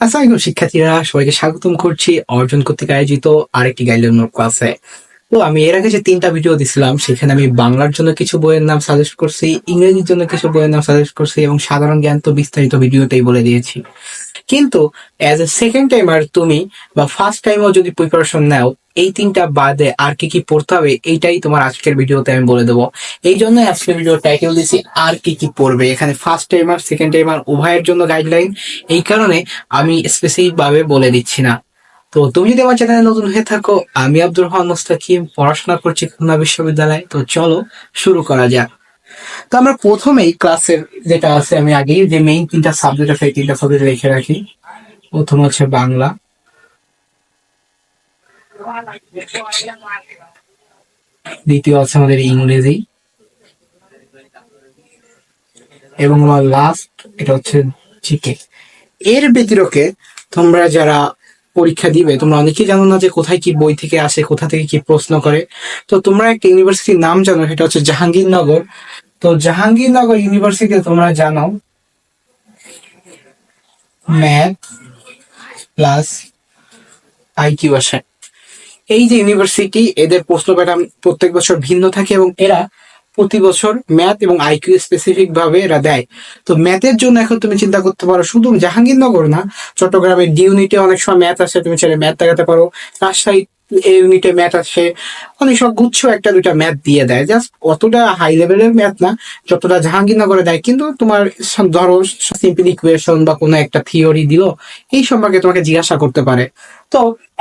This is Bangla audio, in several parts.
আসসালামাইকুম শিক্ষার্থীরা সবাইকে স্বাগতম করছি। অর্জন কর্তৃক আয়োজিত আরেকটি গাইডলাইন ক্লাসে। তো আমি এর আগে যে তিনটা ভিডিও দিছিলাম, সেখানে আমি বাংলার জন্য কিছু বইয়ের নাম সাজেস্ট করছি, ইংরেজির জন্য কিছু বইয়ের নাম সাজেস্ট করছি এবং সাধারণ জ্ঞান তো বিস্তারিত ভিডিওতেই বলে দিয়েছি। কিন্তু অ্যাজ এ সেকেন্ড টাইমার তুমি বা ফার্স্ট টাইমও যদি প্রিপারেশন নাও এই তিনটা বাদে আর কি কি পড়তে হবে, এইটাই তোমার আজকের ভিডিওতে আমি বলে দেবো। এই জন্য আজকের ভিডিও টাইটেল দিছি আর কি কি পড়বে। এখানে ফার্স্ট টাইমার সেকেন্ড টাইমার উভয়ের জন্য গাইডলাইন এই কারণে আমি স্পেসিফিক ভাবে বলে দিচ্ছি না। তো তুমি যদি আমার চ্যানেলে নতুন হয়ে থাকো, আমি আব্দুর রহমান মুস্তাকিম, পড়াশোনা করছি খুলনা বিশ্ববিদ্যালয়ে। তো চলো শুরু করা যাক। তো আমরা প্রথমেই ক্লাসের যেটা আছে, আমি আগেই যে মেইন তিনটা সাবজেক্ট আছে, এই তিনটা সাবজেক্ট রেখে রাখি। প্রথম হচ্ছে বাংলা। দ্বিতীয় আছে আমাদের ইংরেজি। এবং আমার লাস্ট এটা হচ্ছে জিকে এর ব্যতিরকে তোমরা যারা পরীক্ষা দিবে, তোমরা অনেকেই জানো না যে কোথায় কি বই থেকে আসে, কোথা থেকে কি প্রশ্ন করে। তো তোমরা একটা ইউনিভার্সিটির নাম জানো, সেটা হচ্ছে জাহাঙ্গীরনগর। তো জাহাঙ্গীরনগর ইউনিভার্সিটিতে তোমরা জানো ম্যাথ প্লাস আইকিউ আসে। এই যে ইউনিভার্সিটি এদের প্রশ্ন প্যাটার্ন প্রত্যেক বছর ভিন্ন থাকে এবং এরা প্রতি বছর ম্যাথ এবং আইকিউ স্পেসিফিক ভাবে এরা দেয়। তো ম্যাথের জন্য এখন তুমি চিন্তা করতে পারো, শুধু জাহাঙ্গীরনগর না, চট্টগ্রামের ডি ইউনিটে অনেক সময় ম্যাথ আসে, তুমি চাইলে ম্যাথ দেখাতে পারো। রাজশাহী এই ইউনিটে ম্যাথ আসে। অনেক সব গুচ্ছ একটা দুইটা ম্যাথ দিয়ে দেয়। জাস্ট অতটা হাই লেভেলের ম্যাথ না, যতটা জাহাঙ্গীরনগরে দেয়। কিন্তু তোমার ধরো সিম্পল ইকুয়েশন বা কোনো একটা থিওরি দিল, এই সম্পর্কে তোমাকে জিজ্ঞাসা করতে পারে। তো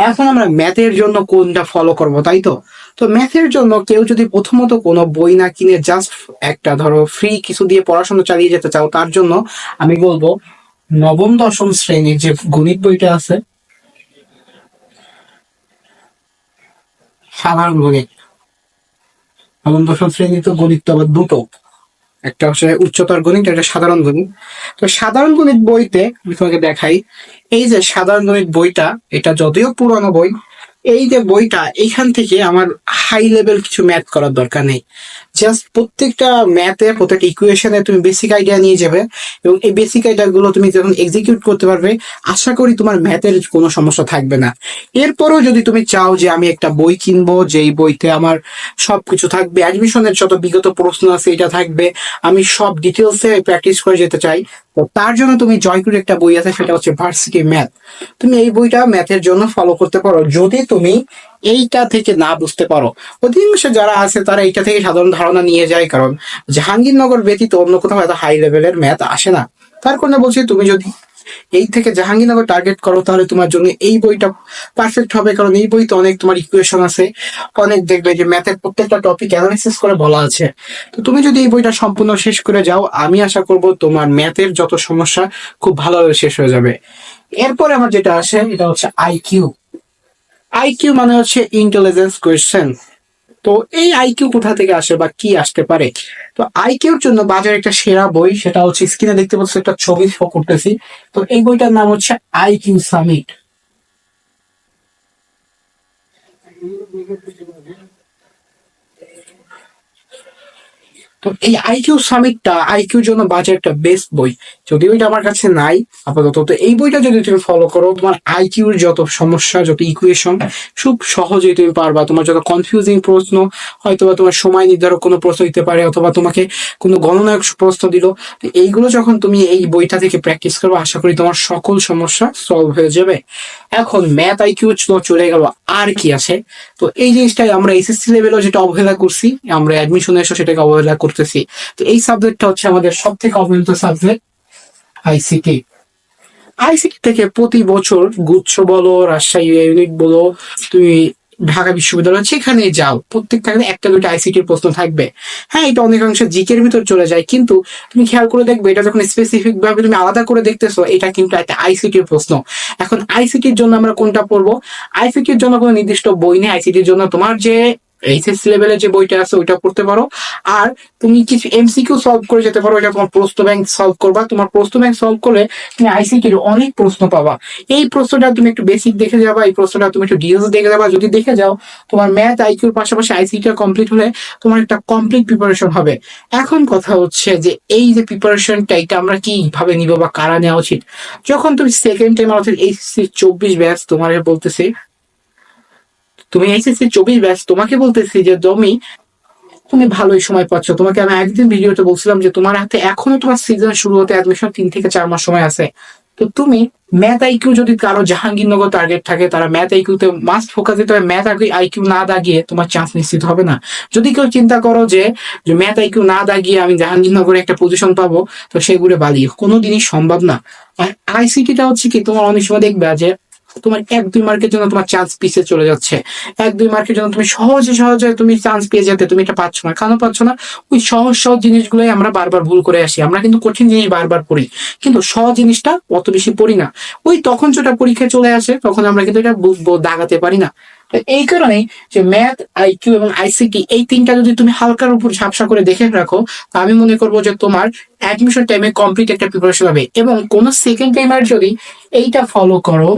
এখন আমরা ম্যাথের জন্য কোনটা ফলো করব, তাই তো? তো ম্যাথের জন্য কেউ যদি প্রথমত কোনো বই না কিনে জাস্ট একটা ধরো ফ্রি কিছু দিয়ে পড়াশোনা চালিয়ে যেতে চাও, তার জন্য আমি বলব নবম, দশম শ্রেণির যে গণিত বইটা আছে, সাধারণ গণিত। নবম, দশম শ্রেণি তো গণিত তো আবার দুটো। একটা হচ্ছে উচ্চতর গণিত, একটা সাধারণ গণিত। তো সাধারণ গণিত বইতে আমি তোমাকে দেখাই, এই যে সাধারণ গণিত বইটা, এটা যদিও পুরনো বই, এই যে বইটা এখান থেকে আমার হাই লেভেল কিছু ম্যাথ করার দরকার নেই। জাস্ট প্রত্যেকটা ম্যাথে প্রত্যেকটা ইকুয়েশনে তুমি বেসিক আইডিয়া নিয়ে যাবে এবং এই বেসিক আইডিয়া গুলো তুমি যখন এক্সিকিউট করতে পারবে, আশা করি তোমার ম্যাথের কোনো সমস্যা থাকবে না। এরপরেও যদি তুমি চাও যে আমি একটা বই কিনবো, যেই বইতে আমার সবকিছু থাকবে অ্যাডমিশনের যত বিগত প্রশ্ন আছে এটা থাকবে, আমি সব ডিটেলসে প্র্যাকটিস করে যেতে চাই, তো তার জন্য তুমি জয়কুর একটা বই আছে, সেটা হচ্ছে ভার্সিটি ম্যাথ তুমি এই বইটা ম্যাথের জন্য ফলো করতে পারো। যদি তুমি এইটা থেকে না বুঝতে পারো। অধিকাংশ যারা আছে, তারা এইটা থেকে সাধারণ ধারণা নিয়ে যায়, কারণ জাহাঙ্গীরনগর ব্যতীত অন্য কোথাও এত হাই লেভেলের ম্যাথ আসে না। তার কারণে বলছি, তুমি যদি এই থেকে জাহাঙ্গীরনগর টার্গেট করো, তাহলে তোমার জন্য এই বইটা পারফেক্ট হবে, কারণ এই বইতে অনেক তোমার ইকুয়েশন আছে। অনেক দেখবে যে ম্যাথের প্রত্যেকটা টপিক অ্যানালিসিস করে বলা আছে। তো তুমি যদি এই বইটা সম্পূর্ণ শেষ করে যাও, আমি আশা করব তোমার ম্যাথের যত সমস্যা, খুব ভালোভাবে শেষ হয়ে যাবে। এরপরে আমার যেটা আসে, এটা হচ্ছে আইকিউ আইকিউ মানে হচ্ছে ইন্টেলিজেন্স কোয়েশ্চেন তো এই আইকিউ কোথা থেকে আসে বা কি আসতে পারে? তো আইকিউর জন্য বাজারে একটা সেরা বই, সেটা হচ্ছে স্ক্রিনে দেখতে পাচ্ছ, একটা ছবি শো করতেছি। তো এই বইটার নাম হচ্ছে আইকিউ সামিট। তো এই আইকিউ সামিটটা আইকিউর জন্য বাজার একটা বেস্ট বই। যদিও এটা আমার কাছে নাই, আপাতত তো এই বইটা যদি তুমি ফলো করো, তোমার আইকিউর যত সমস্যা, যত ইকুয়েশন খুব সহজেই তুমি পারবা। তোমার যত কনফিউজিং প্রশ্ন হয়তো বা তোমার সময় নির্ধারক কোনো প্রশ্ন দিতে পারে, অথবা তোমাকে কোনো গণনায়ক প্রশ্ন দিল। এইগুলো যখন তুমি এই বইটা থেকে প্র্যাকটিস করবে, আশা করি তোমার সকল সমস্যা সলভ হয়ে যাবে। এখন ম্যাথ আইকিউ চলে গেল, আর কি আছে? তো এই জিনিসটাই আমরা এসএসসি লেভেলেও যেটা অবহেলা করছি, আমরা অ্যাডমিশনে এসে সেটাকে অবহেলা করতেছি। তো এই সাবজেক্টটা হচ্ছে আমাদের সব থেকে অবহেলিত সাবজেক্ট আইসিটি আইসিটি থেকে প্রতি বছর গুচ্ছ বলো, রাজশাহী ইউনিট বলো, তুমি ঢাকা বিশ্ববিদ্যালয় সেখানে যাও, প্রত্যেকটা একটা দুটো আইসিটির প্রশ্ন থাকবে। হ্যাঁ এটা অনেকাংশে জিকের ভিতর চলে যায়, কিন্তু তুমি খেয়াল করে দেখবে, এটা যখন স্পেসিফিক ভাবে তুমি আলাদা করে দেখতেছো, এটা কিন্তু একটা আইসিটির প্রশ্ন। এখন আইসিটির জন্য আমরা কোনটা পড়ব? আইসিটির জন্য কোনো নির্দিষ্ট বই নেই আইসিটির জন্য তোমার যে এইচএসসি লেভেলের যে বইটা আছে, ওইটা পড়তে পারো। আর তুমি কিছু এমসিকিউ সলভ করে যেতে পারো, এটা তোমার প্রশ্ন ব্যাংক সলভ করবা। তোমার প্রশ্ন ব্যাংক সলভ করলে তুমি আইসিকির অনেক প্রশ্ন পাবা। এই প্রশ্নটা তুমি একটু বেসিক দেখে যাবা, এই প্রশ্নটা তুমি একটু ডিটেলস দেখে যাবা। যদি দেখে যাও, তোমার ম্যাথ আইকিউর পাশাপাশি আইসিটা কমপ্লিট হলে তোমার একটা কমপ্লিট প্রিপারেশন হবে। এখন কথা হচ্ছে যে, এই যে প্রিপারেশনটা এটা আমরা কীভাবে নিব বা কারা নেওয়া উচিত? যখন তুমি সেকেন্ড টাইম অর্থাৎ এইচএসসি চব্বিশ ব্যাচ তোমার বলতেছি তুমি এইচএসসি চব্বিশ ব্যাচ তোমাকে বলতেছি যে তুমি তুমি ভালোই সময় পাচ্ছ। তোমাকে আমি একদিন ভিডিওতে বলছিলাম যে, তোমার হাতে এখনও তোমার সিজন শুরু হতে অ্যাডমিশন তিন থেকে চার মাস সময় আছে। তো তুমি ম্যাথ আইকিউ যদি কারও জাহাঙ্গীরনগর টার্গেট থাকে, তারা ম্যাথ আইকিউতে মাস্ট ফোকাস দিতে হবে ম্যাথ আইকিউ না দাগিয়ে তোমার চান্স নিশ্চিত হবে না। যদি কেউ চিন্তা করো যে ম্যাথ আইকিউ না দাগিয়ে আমি জাহাঙ্গীরনগরে একটা পজিশন পাবো, তো সেগুলো বালি কোনোদিনই সম্ভব না। আর আইসিটিটা হচ্ছে কি, তোমার অনেক সময় দেখবে যে তোমার এক, দুই মার্কের জন্য তোমার চান্স পিছিয়ে চলে যাচ্ছে। এক, দুই মার্কের জন্য তুমি সহজে সহজে তুমি চান্স পেয়ে যেতে, তুমি এটা পাচ্ছ না। কেন পাচ্ছ না? ওই সহজ সহজ জিনিসগুলোই আমরা বারবার ভুল করে আসি। আমরা কিন্তু কঠিন জিনিস বারবার পড়ি। কিন্তু সহজ জিনিসটা অত বেশি পড়ি না। ওই তখন যেটা পরীক্ষায় চলে আসে, তখন আমরা কিন্তু এটা বুঝব, দাগাতে পারি না। এই কারণেই যে ম্যাথ আইকিউ এবং আইসিটি এই তিনটা যদি তুমি হালকার উপর ঝাপসা করে দেখে রাখো আমি মনে করব যে তোমার অ্যাডমিশন টাইমে কমপ্লিট একটা প্রিপারেশন হবে। এবং কোন সেকেন্ড টাইমার যদি এইটা ফলো করো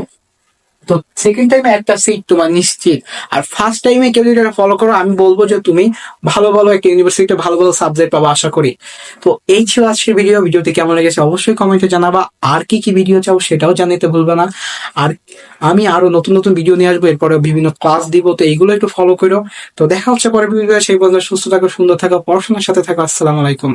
তো সেকেন্ড টাইমে একটা সিট তোমার নিশ্চিত। আর ফার্স্ট টাইমে কেউ যদি এটা ফলো করো, আমি বলব যে তুমি ভালো ভালো একটা ইউনিভার্সিটিতে ভালো ভালো সাবজেক্ট পাবো আশা করি। তো এই ছিল আজকের ভিডিও ভিডিওটি কেমন লেগেছে অবশ্যই কমেন্টে জানাবা। আর কি কি ভিডিও চাও সেটাও জানাতে ভুলবে না। আর আমি আরও নতুন নতুন ভিডিও নিয়ে আসব, এরপরে বিভিন্ন ক্লাস দিব, তো এইগুলো একটু ফলো করো। তো দেখা হচ্ছে পরের ভিডিও সেই পর্যন্ত সুস্থ থাকো, সুন্দর থাকো, পড়াশোনার সাথে থাকো। আসসালামু আলাইকুম।